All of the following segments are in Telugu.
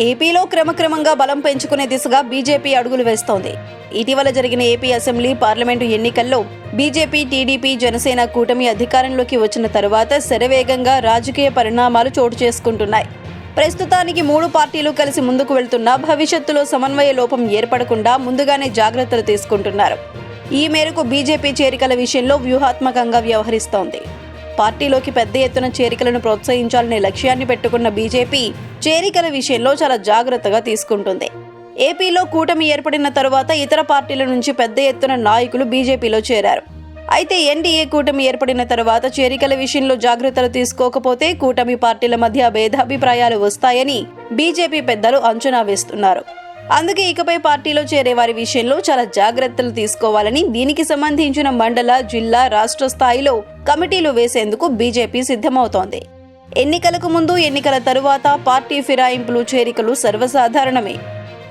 ఏపీలో క్రమక్రమంగా బలం పెంచుకునే దిశగా బీజేపీ అడుగులు వేస్తోంది. ఇటీవల జరిగిన ఏపీ అసెంబ్లీ పార్లమెంటు ఎన్నికల్లో బీజేపీ టీడీపీ జనసేన కూటమి అధికారంలోకి వచ్చిన తరువాత శరవేగంగా రాజకీయ పరిణామాలు చోటు చేసుకుంటున్నాయి. ప్రస్తుతానికి మూడు పార్టీలు కలిసి ముందుకు వెళ్తున్నా భవిష్యత్తులో సమన్వయ లోపం ఏర్పడకుండా ముందుగానే జాగ్రత్తలు తీసుకుంటున్నారు. ఈ మేరకు బీజేపీ చేరికల విషయంలో వ్యూహాత్మకంగా వ్యవహరిస్తోంది. పార్టీలోకి పెద్ద ఎత్తున చేరికలను ప్రోత్సహించాలనే లక్ష్యాన్ని పెట్టుకున్న బీజేపీ చేరికల విషయంలో చాలా జాగ్రత్తగా తీసుకుంటుంది. ఏపీలో కూటమి ఏర్పడిన తరువాత ఇతర పార్టీల నుంచి పెద్ద ఎత్తున నాయకులు బీజేపీలో చేరారు. అయితే ఎన్డీఏ కూటమి ఏర్పడిన తర్వాత చేరికల విషయంలో జాగ్రత్తలు తీసుకోకపోతే కూటమి పార్టీల మధ్య భేదాభిప్రాయాలు వస్తాయని బీజేపీ పెద్దలు అంచనా వేస్తున్నారు. అందుకే ఇకపై పార్టీలో చేరే వారి విషయంలో చాలా జాగ్రత్తలు తీసుకోవాలని దీనికి సంబంధించిన మండల జిల్లా రాష్ట్ర స్థాయిలో కమిటీలు వేసేందుకు బీజేపీ సిద్ధమవుతోంది. ఎన్నికలకు ముందు ఎన్నికల తరువాత పార్టీ ఫిరాయింపులు చేరికలు సర్వసాధారణమే.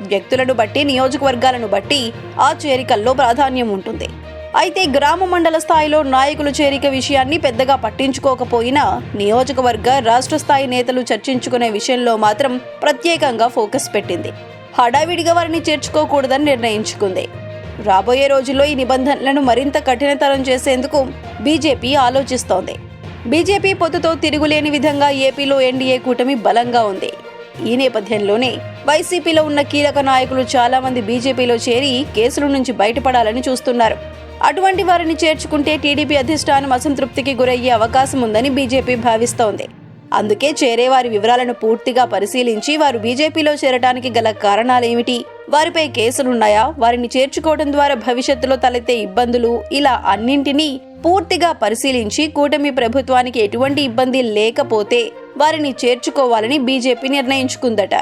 వ్యక్తులను బట్టి నియోజకవర్గాలను బట్టి ఆ చేరికల్లో ప్రాధాన్యం ఉంటుంది. అయితే గ్రామ మండల స్థాయిలో నాయకుల చేరిక విషయాన్ని పెద్దగా పట్టించుకోకపోయినా నియోజకవర్గ రాష్ట్ర స్థాయి నేతలు చర్చించుకునే విషయంలో మాత్రం ప్రత్యేకంగా ఫోకస్ పెట్టింది. హడావిడిగా వారిని చేర్చుకోకూడదని నిర్ణయించుకుంది. రాబోయే రోజుల్లో ఈ నిబంధనలను మరింత కఠినతరం చేసేందుకు బీజేపీ ఆలోచిస్తోంది. బీజేపీ పొత్తుతో తిరుగులేని విధంగా ఏపీలో ఎన్డీఏ కూటమి బలంగా ఉంది. ఈ నేపథ్యంలోనే వైసీపీలో ఉన్న కీలక నాయకులు చాలా మంది బీజేపీలో చేరి కేసుల నుంచి బయటపడాలని చూస్తున్నారు. అటువంటి వారిని చేర్చుకుంటే టీడీపీ అధిష్టానం అసంతృప్తికి గురయ్యే అవకాశం ఉందని బీజేపీ భావిస్తోంది. అందుకే చేరే వారి వివరాలను పూర్తిగా పరిశీలించి వారు బీజేపీలో చేరడానికి గల కారణాలేమిటి? వారిపై కేసులున్నాయా? వారిని చేర్చుకోవడం ద్వారా భవిష్యత్తులో తలెత్తే ఇబ్బందులు ఇలా అన్నింటినీ పూర్తిగా పరిశీలించి కూటమి ప్రభుత్వానికి ఎటువంటి ఇబ్బంది లేకపోతే వారిని చేర్చుకోవాలని బీజేపీ నిర్ణయించుకుందట.